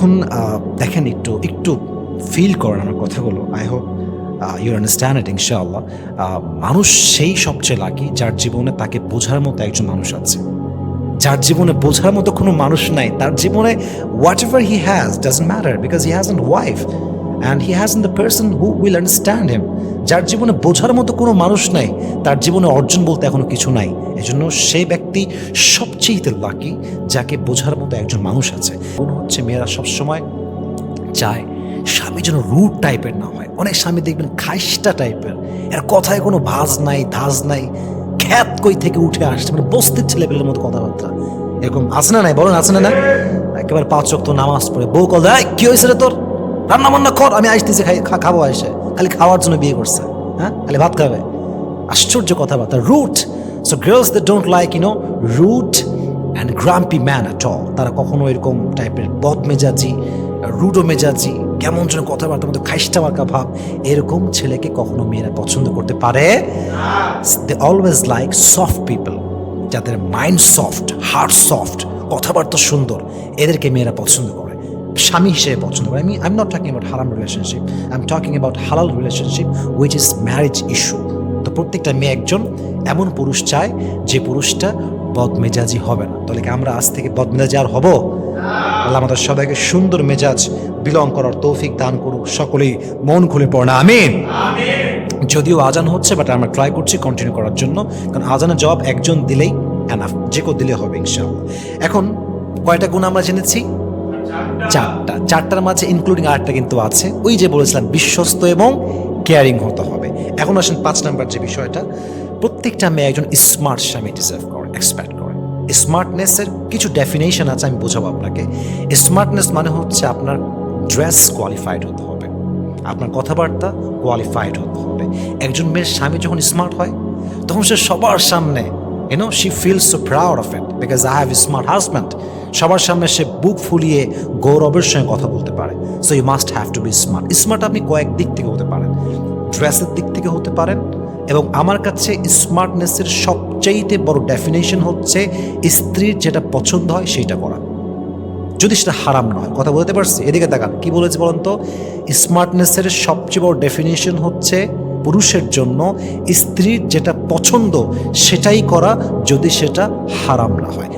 এখন দেখেন একটু একটু ফিল করেন আমার কথাগুলো। I hope you understand it ইনশাআল্লাহ। মানুষ সেই সবচেয়ে লাকি যার জীবনে তাকে বোঝার মতো একজন মানুষ আছে। যার জীবনে বোঝার মতো কোনো মানুষ নাই। তার জীবনে whatever he has doesn't matter because he has and wife and he has the person who will understand him যার জীবনে বোঝার মতো কোনো মানুষ নাই, তার জীবনে অর্জন বলতে এখনও কিছু নাই। এজন্য সে ব্যক্তি সবচেয়ে লাকি যাকে বোঝার মতো একজন মানুষ আছে। মনে হচ্ছে মেয়েরা সবসময় চায় স্বামী যেন রুট টাইপের না হয়। অনেক স্বামী দেখবেন খাইস্টা টাইপের। এর কথায় কোনো ভাজ নাই, ধাজ নাই। খ্যাত কই থেকে উঠে আসছে মানে বস্তির ছেলেপেলের মতো কথাবার্তা। এরকম আছে না নাই? বলেন, আছে না না একেবারে পাঁচ চক্ত নামাজ পড়ে। বউ কল কি হয়েছে রে তোর? রান্না বান্না কর, আমি আসতেছি খাই খাব এসে খালি খাওয়ার জন্য বিয়ে করছে হ্যাঁ? খালি ভাত খাবে। আশ্চর্য কথাবার্তা rude so girls they don't like you know rude and grumpy man at all তারা কখনো এরকম টাইপের বদ মেজাজি রুডো মেজাজি কেমন যেন কথাবার্তার মধ্যে খাইস্টা মার্কা ভাব, এরকম ছেলেকে কখনো মেয়েরা পছন্দ করতে পারে? They always like soft people যাদের মাইন্ড সফট হার্ট সফট কথাবার্তা সুন্দর, এদেরকে মেয়েরা পছন্দ করে। স্বামী হিসেবে পছন্দ করে। আমি I am not talking about হারাম relationship I am talking about হালাল relationship which is marriage issue তো প্রত্যেকটা মেয়ে একজন, এমন পুরুষ চায় যে পুরুষটা বদমেজাজি হবে না। তাহলে কি আমরা আজ থেকে বদমেজাজি আর হব? আল্লাহ আমাদের সবাইকে সুন্দর মেজাজ, বিলং করার তৌফিক দান করুক। সকলেই মন খুলে পড়না। আমিন। যদিও আজান হচ্ছে বাট আমরা ট্রাই করছি কন্টিনিউ করার জন্য। কারণ আজানের জবাব একজন দিলেই এনাফ যে কেউ দিলে হবে ইনশাআল্লাহ। এখন কয়টা গুণ আমরা জেনেছি? চারটা। চারটার মাঝে ইনক্লুডিং আরেকটা কিন্তু আছে। ওই যে বলেছিলাম, বিশ্বস্ত এবং কেয়ারিং হতে হবে। এখন আসেন পাঁচ নাম্বার যে বিষয়টা। প্রত্যেকটা মেয়ে একজন স্মার্ট স্বামী ডিজার্ভ করে এক্সপেক্ট করে। স্মার্টনেসের কিছু ডেফিনেশন আছে, আমি বোঝাবো আপনাকে। স্মার্টনেস মানে হচ্ছে আপনার ড্রেস কোয়ালিফাইড হতে হবে। আপনার কথাবার্তা কোয়ালিফাইড হতে হবে। একজন মেয়ের স্বামী যখন স্মার্ট হয়, তখন সে সবার সামনে you know she feels so proud of it because I have smart husband সবার সামনে সে বুক ফুলিয়ে গৌরবের সঙ্গে কথা বলতে পারে। So you must have to be smart smart আপনি কয়েক দিক থেকে হতে পারেন। ড্রেসের দিক থেকে হতে পারেন এবং আমার কাছে স্মার্টনেসের সবচাইতে বড় ডেফিনেশন হচ্ছে স্ত্রীর যেটা পছন্দ হয় সেইটা করা। যদি সেটা হারাম নয় কথা বলতে পারছি? এদিকে দেখান কি বলেছে বলুন তো? স্মার্টনেসের সবচেয়ে বড় ডেফিনেশন হচ্ছে পুরুষের জন্য স্ত্রীর যেটা পছন্দ সেটাই করা যদি সেটা হারাম না হয়।